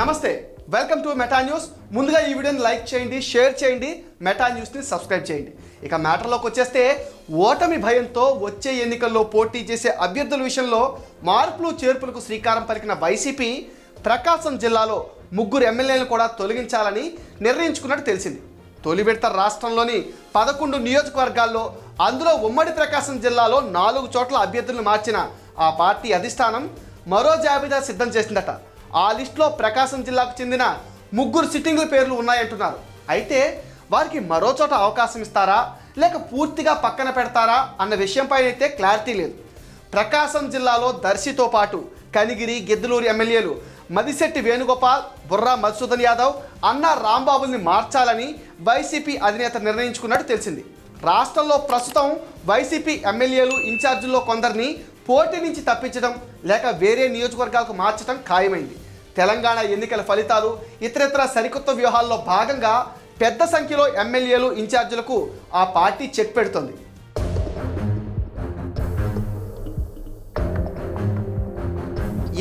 నమస్తే welcome to meta news ముందుగా ఈ వీడియోని లైక్ చేయండి షేర్ చేయండి మెటా న్యూస్ని సబ్స్క్రైబ్ చేయండి. ఇక మ్యాటర్లోకి వచ్చేస్తే ఓటమి భయంతో వచ్చే ఎన్నికల్లో పోటీ చేసే అభ్యర్థుల విషయంలో మార్పులు చేర్పులకు శ్రీకారం పలికిన వైసీపీ ప్రకాశం జిల్లాలో ముగ్గురు ఎమ్మెల్యేలను కూడా తొలగించాలని నిర్ణయించుకున్నట్టు తెలిసింది. తొలి విడత రాష్ట్రంలోని పదకొండు నియోజకవర్గాల్లో అందులో ఉమ్మడి ప్రకాశం జిల్లాలో నాలుగు చోట్ల అభ్యర్థులను మార్చిన ఆ పార్టీ అధిష్టానం మరో జాబితా సిద్ధం చేసిందట. ఆ లిస్టులో ప్రకాశం జిల్లాకు చెందిన ముగ్గురు సిట్టింగుల పేర్లు ఉన్నాయంటున్నారు. అయితే వారికి మరో చోట అవకాశం ఇస్తారా? లేక పూర్తిగా పక్కన పెడతారా? అన్న విషయంపై అయితే క్లారిటీ లేదు. ప్రకాశం జిల్లాలో దర్శితో పాటు కనిగిరి గిద్దలూరు ఎమ్మెల్యేలు మదిశెట్టి వేణుగోపాల్ బుర్రా మధుసూదన్ యాదవ్ అన్న రాంబాబుల్ని మార్చాలని వైసీపీ అధినేత నిర్ణయించుకున్నట్టు తెలిసింది. రాష్ట్రంలో ప్రస్తుతం వైసీపీ ఎమ్మెల్యేలు ఇన్ఛార్జీల్లో కొందరిని పోటీ నుంచి తప్పించడం లేక వేరే నియోజకవర్గాలకు మార్చడం ఖాయమైంది. తెలంగాణ ఎన్నికల ఫలితాలు ఇతరితర సరికొత్త వ్యూహాల్లో భాగంగా పెద్ద సంఖ్యలో ఎమ్మెల్యేలు ఇన్ఛార్జీలకు ఆ పార్టీ చెక్ పెడుతోంది.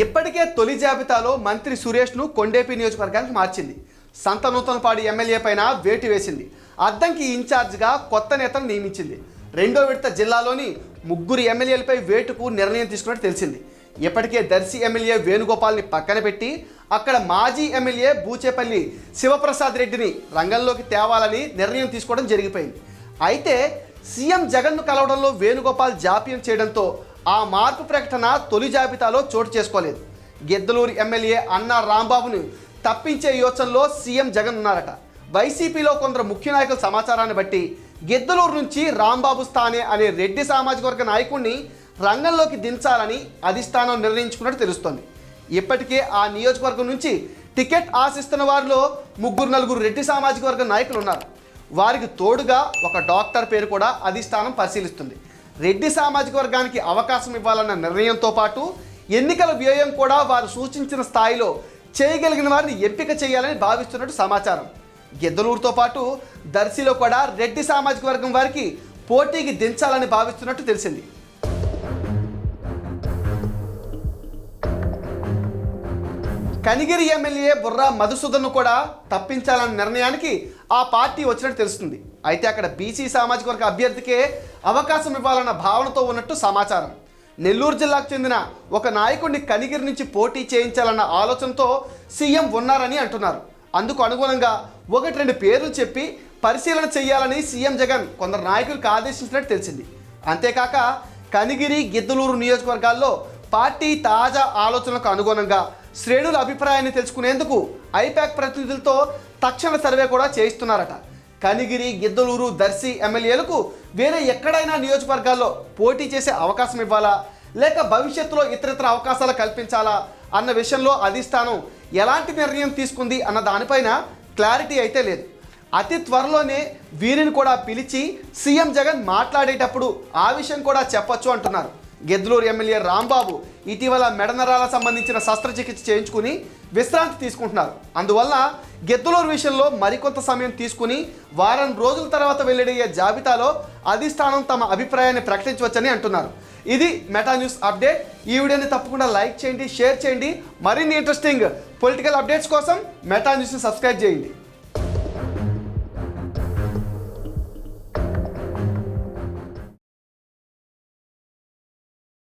ఇప్పటికే తొలి జాబితాలో మంత్రి సురేష్ను కొండేపి నియోజకవర్గానికి మార్చింది. సంత నూతనపాడి ఎమ్మెల్యే పైన వేటు వేసింది. అద్దంకి ఇన్ఛార్జ్గా కొత్త నేతను నియమించింది. రెండో విడత జిల్లాలోని ముగ్గురు ఎమ్మెల్యేలపై వేటుకు నిర్ణయం తీసుకున్నట్టు తెలిసింది. ఇప్పటికే దర్శి ఎమ్మెల్యే వేణుగోపాల్ని పక్కన పెట్టి అక్కడ మాజీ ఎమ్మెల్యే బూచేపల్లి శివప్రసాద్ రెడ్డిని రంగంలోకి తేవాలని నిర్ణయం తీసుకోవడం జరిగిపోయింది. అయితే సీఎం జగన్ను కలవడంలో వేణుగోపాల్ జాప్యం చేయడంతో ఆ మార్పు ప్రకటన తొలి జాబితాలో చోటు చేసుకోలేదు. గిద్దలూరు ఎమ్మెల్యే అన్నా రాంబాబును తప్పించే యోచనలో సీఎం జగన్ ఉన్నారట. వైసీపీలో కొందరు ముఖ్య నాయకుల సమాచారాన్ని బట్టి గిద్దలూరు నుంచి రాంబాబు స్థానే అనే రెడ్డి సామాజిక వర్గ నాయకుడిని రంగంలోకి దించాలని అధిష్టానం నిర్ణయించుకున్నట్టు తెలుస్తోంది. ఇప్పటికే ఆ నియోజకవర్గం నుంచి టికెట్ ఆశిస్తున్న వారిలో ముగ్గురు నలుగురు రెడ్డి సామాజిక వర్గ నాయకులు ఉన్నారు. వారికి తోడుగా ఒక డాక్టర్ పేరు కూడా అధిష్టానం పరిశీలిస్తుంది. రెడ్డి సామాజిక వర్గానికి అవకాశం ఇవ్వాలన్న నిర్ణయంతో పాటు ఎన్నికల వ్యయం కూడా వారు సూచించిన స్థాయిలో చేయగలిగిన వారిని ఎంపిక చేయాలని భావిస్తున్నట్టు సమాచారం. గిద్దలూరుతో పాటు దర్శిలో కూడా రెడ్డి సామాజిక వర్గం వారికి పోటీకి దించాలని భావిస్తున్నట్టు తెలిసింది. కనిగిరి ఎమ్మెల్యే బుర్రా మధుసూదన్ను కూడా తప్పించాలన్న నిర్ణయానికి ఆ పార్టీ వచ్చినట్టు తెలుస్తుంది. అయితే అక్కడ బీసీ సామాజిక వర్గ అభ్యర్థికే అవకాశం ఇవ్వాలన్న భావనతో ఉన్నట్టు సమాచారం. నెల్లూరు జిల్లాకు చెందిన ఒక నాయకుడిని కనిగిరి నుంచి పోటీ చేయించాలన్న ఆలోచనతో సీఎం ఉన్నారని అంటున్నారు. అందుకు అనుగుణంగా ఒకటి రెండు పేర్లు చెప్పి పరిశీలన చేయాలని సీఎం జగన్ కొందరు నాయకులకు ఆదేశించినట్టు తెలిసింది. అంతేకాక కనిగిరి గిద్దలూరు నియోజకవర్గాల్లో పార్టీ తాజా ఆలోచనలకు అనుగుణంగా శ్రేణుల అభిప్రాయాన్ని తెలుసుకునేందుకు ఐపాక్ ప్రతినిధులతో తక్షణ సర్వే కూడా చేయిస్తున్నారట. కనిగిరి గిద్దలూరు దర్శి ఎమ్మెల్యేలకు వేరే ఎక్కడైనా నియోజకవర్గాల్లో పోటీ చేసే అవకాశం ఇవ్వాలా? లేక భవిష్యత్తులో ఇతరితర అవకాశాలు కల్పించాలా? అన్న విషయంలో అధిష్టానం ఎలాంటి నిర్ణయం తీసుకుంది అన్న దానిపైన క్లారిటీ అయితే లేదు. అతి త్వరలోనే వీరిని కూడా పిలిచి సీఎం జగన్ మాట్లాడేటప్పుడు ఆ విషయం కూడా చెప్పొచ్చు అంటున్నారు. గెద్లూరు ఎమ్మెల్యే రాంబాబు ఇటీవల మెడనరాల సంబంధించిన శస్త్రచికిత్స చేయించుకుని విశ్రాంతి తీసుకుంటున్నారు. అందువల్ల గెద్దులూరు విషయంలో మరికొంత సమయం తీసుకుని వారం రోజుల తర్వాత వెల్లడయ్యే జాబితాలో అధిష్టానం తమ అభిప్రాయాన్ని ప్రకటించవచ్చని అంటున్నారు. ఇది మెటా న్యూస్ అప్డేట్. ఈ వీడియోని తప్పకుండా లైక్ చేయండి షేర్ చేయండి. మరిన్ని ఇంట్రెస్టింగ్ పొలిటికల్ అప్డేట్స్ కోసం మెటా న్యూస్ని సబ్స్క్రైబ్ చేయండి.